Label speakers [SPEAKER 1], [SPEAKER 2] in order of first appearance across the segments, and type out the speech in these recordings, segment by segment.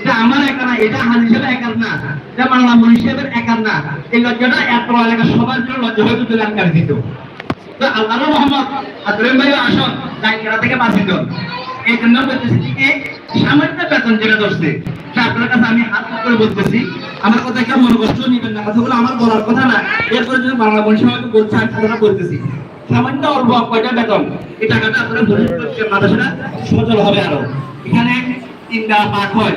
[SPEAKER 1] এটা আমার একা না, এটা হাজি একার না। এটা বাংলা মনি একার না। এই লজ্জাটা এত এলাকা সবার জন্য লজ্জা হয়ে তুলে আনকার দিত। তো মোহাম্মদ আদরেন ভাই আসন দায়িত্বটা থেকে বাঁচিত। এই জন্য বলতেছি সামান্য বেতন যেটা ধরছে আপনার সচল হবে আরও। এখানে তিনটা পাঠ হয়।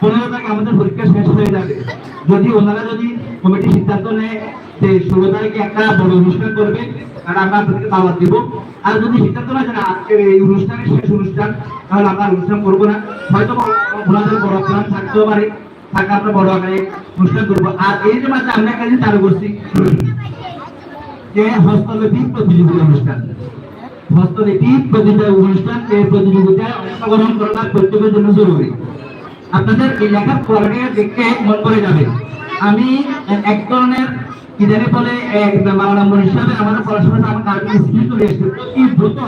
[SPEAKER 1] পনেরো তারিখ আমাদের পরীক্ষা শেষ হয়ে যাবে। যদি ওনারা যদি কমিটি সিদ্ধান্ত নেয় যে ষোলো তারিখে একটা বড় অনুষ্ঠান করবে আর আমরা আপনাদেরকে দাওয়াত দিব। আর যদি সিদ্ধান্ত নেয় যে আজকের এই অনুষ্ঠানের শেষ অনুষ্ঠান, তাহলে আমরা অনুষ্ঠান করব না। হয়তো ওনাদের বড় প্ল্যান থাকতেও পারে। থাকে আমরা বড় আকারে অনুষ্ঠান করব। আর এই যে মাঝে আমরা একটা চালু করছি যে হস্তলিপি প্রতিযোগিতা অনুষ্ঠান? হস্তলিপি প্রতিযোগিতা অনুষ্ঠান এই প্রতিযোগিতায় অংশগ্রহণ করাটা প্রত্যেকের জন্য জরুরি। আপনাদের এই লেখার কোয়ালিটি দেখতে মন করে যাবে। আমি এক ধরনের কি জানি বলে এক বাংলা মন হিসাবে আমাদের পড়াশোনাটা আমার কাগজ স্কিল চলে এসেছে। কি দ্রুত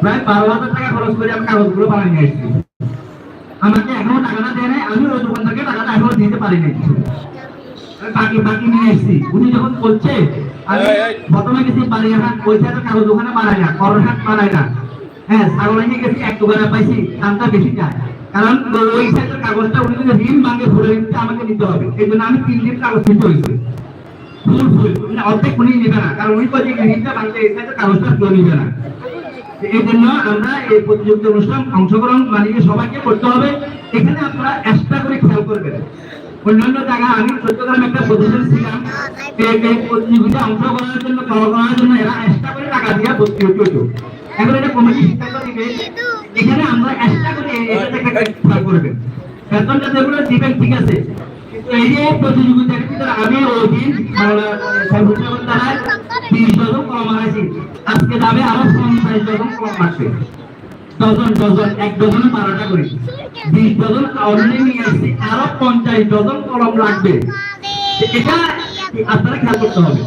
[SPEAKER 1] প্রায় বারো হাজার টাকা খরচ করে আমি কাগজগুলো বানিয়ে নিয়ে এসেছি। আমাকে এখনও টাকাটা দেয় নাই আমি ওই দোকান থেকে টাকাটা এখনও দিতে পারি নাই। বাকি বাকি নিয়ে এসেছি। উনি যখন বলছে আমি প্রথমে গেছি বালিয়াহাট ওই সাইডে কাগজ ওখানে বানায় না করহাট বানায় না। হ্যাঁ ছাগলাইনে গেছি এক দোকানে পাইছি দামটা বেশি যায় কারণ ওই সাইডের কাগজটা উনি যদি ঋণ ভাঙে নিতে আমাকে নিতে হবে। এই জন্য আমি তিন দিন কাগজ নিতে হয়েছে। ফুল ফুল মানে অর্ধেক উনি নেবে না। কারণ উনি বলছে ঋণটা ভাঙতে এই সাইডের কাগজটা কেউ নিবে না। এই জন্য আমরা এই প্রতিযোগিতা অনুষ্ঠান অংশগ্রহণ মানে সবাইকে করতে হবে। এখানে আপনারা এক্সট্রা করে খেয়াল করবেন। অন্যান্য জায়গা আমি চট্টগ্রামে একটা প্রতিষ্ঠান ছিলাম। প্রতিযোগিতা অংশগ্রহণের জন্য করার জন্য এরা এক্সট্রা করে টাকা দিয়ে ভর্তি হতে। এখন এটা কমিটি সিদ্ধান্ত নিবে। এখানে আমরা এক্সট্রা করে এটা থেকে করবেন। বেতনটা যেগুলো দিবেন ঠিক আছে। এই যে প্রতিযোগিতার ভিতরে আমি ওই দিন সর্বোচ্চ দ্বারা তিরিশ জন কম মারাইছি আজকে যাবে আরও পঞ্চাশ জন কম মারছে ডজন ডজন এক ডজনে বারোটা করে। বিশ ডজন অলরেডি নিয়ে আসছি আরও পঞ্চাশ ডজন কলম লাগবে। এটা আপনারা খেয়াল করতে হবে।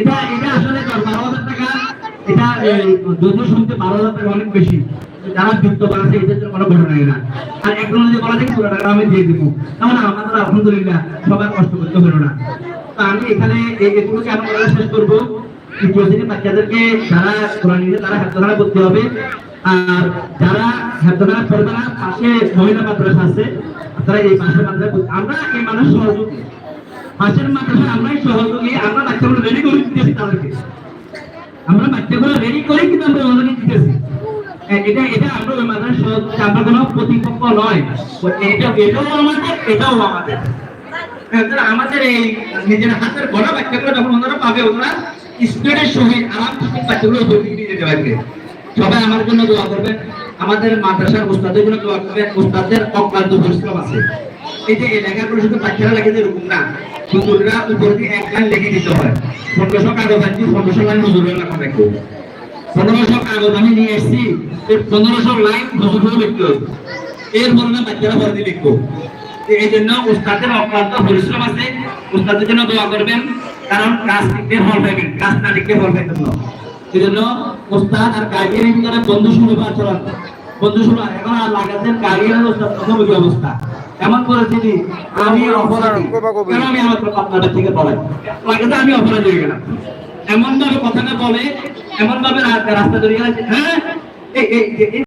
[SPEAKER 1] এটা এটা আসলে বারো হাজার টাকা এটা যদিও শুনতে বারো হাজার অনেক বেশি যারা যুক্ত বানাচ্ছে এদের জন্য কোনো ঘটনা না। আর একজন যদি বলা যায় পুরো টাকা আমি দিয়ে দিব। তাহলে আমাদের আলহামদুলিল্লাহ সবার কষ্ট করতে হলো না। তো আমি এখানে এগুলোকে আমি শেষ করব তৃতীয় শ্রেণির বাচ্চাদেরকে যারা কোরআন নিয়ে তারা হাতখানা করতে হবে। আর যারা হাতখানা করবে না, পাশে মহিলা মাদ্রাসা আছে তারা এই পাশের মাদ্রাসা আমরা এই মানুষ সহযোগী। পাশের মাদ্রাসা আমরাই সহযোগী আমরা বাচ্চাগুলো রেডি করে দিতেছি তাদেরকে আমরা বাচ্চাগুলো রেডি করে কিন্তু আমরা ওদেরকে দিতেছি এটা এটা আমরা ওই মাদ্রাসা আমরা কোনো প্রতিপক্ষ নয়। এটা, এটাও আমাদের এটাও আমাদের। আমাদের এই নিজের হাতের গড়া বাচ্চাগুলো যখন ওনারা পাবে, ওনারা স্পিডের সহিত আরাম বাচ্চাগুলো দৌড়ে নিয়ে যেতে পারবে। সবাই আমার জন্য দোয়া করবেন। আমাদের মাদ্রাসার উস্তাদের জন্য দোয়া করবেন। উস্তাদের অক্লান্ত পরিশ্রম আছে। এরকম না দিয়ে এক লাইন লিখে দিতে হয়। কাগজ আনছি, পনেরোশো লাইন হুজুরের লেখা পনেরোশো কাগজ আমি নিয়ে এই পনেরোশো লাইন লিখতে বাচ্চারা দিয়ে লিখব। এই জন্য উস্তাদের অক্লান্ত পরিশ্রম আছে। উস্তাদের জন্য দোয়া করবেন, কারণ কাজ লিখতে কাজ না লিখতে না। এই জন্য উস্তাদ আর গার্ডিয়ানের ভিতরে বন্ধু শুরু আচরণ। বন্ধু শুরু এখন আর লাগাতেন গার্ডিয়ানের উস্তাদ অবস্থা। এমন পরিস্থিতি আমি অপরাধী কেন আমি আমার আপনাদের থেকে পড়াই তো আমি অপরাধী হয়ে গেলাম। এমন ভাবে কথাটা বলে এমন ভাবে রাস্তা ধরে গেলে হ্যাঁ?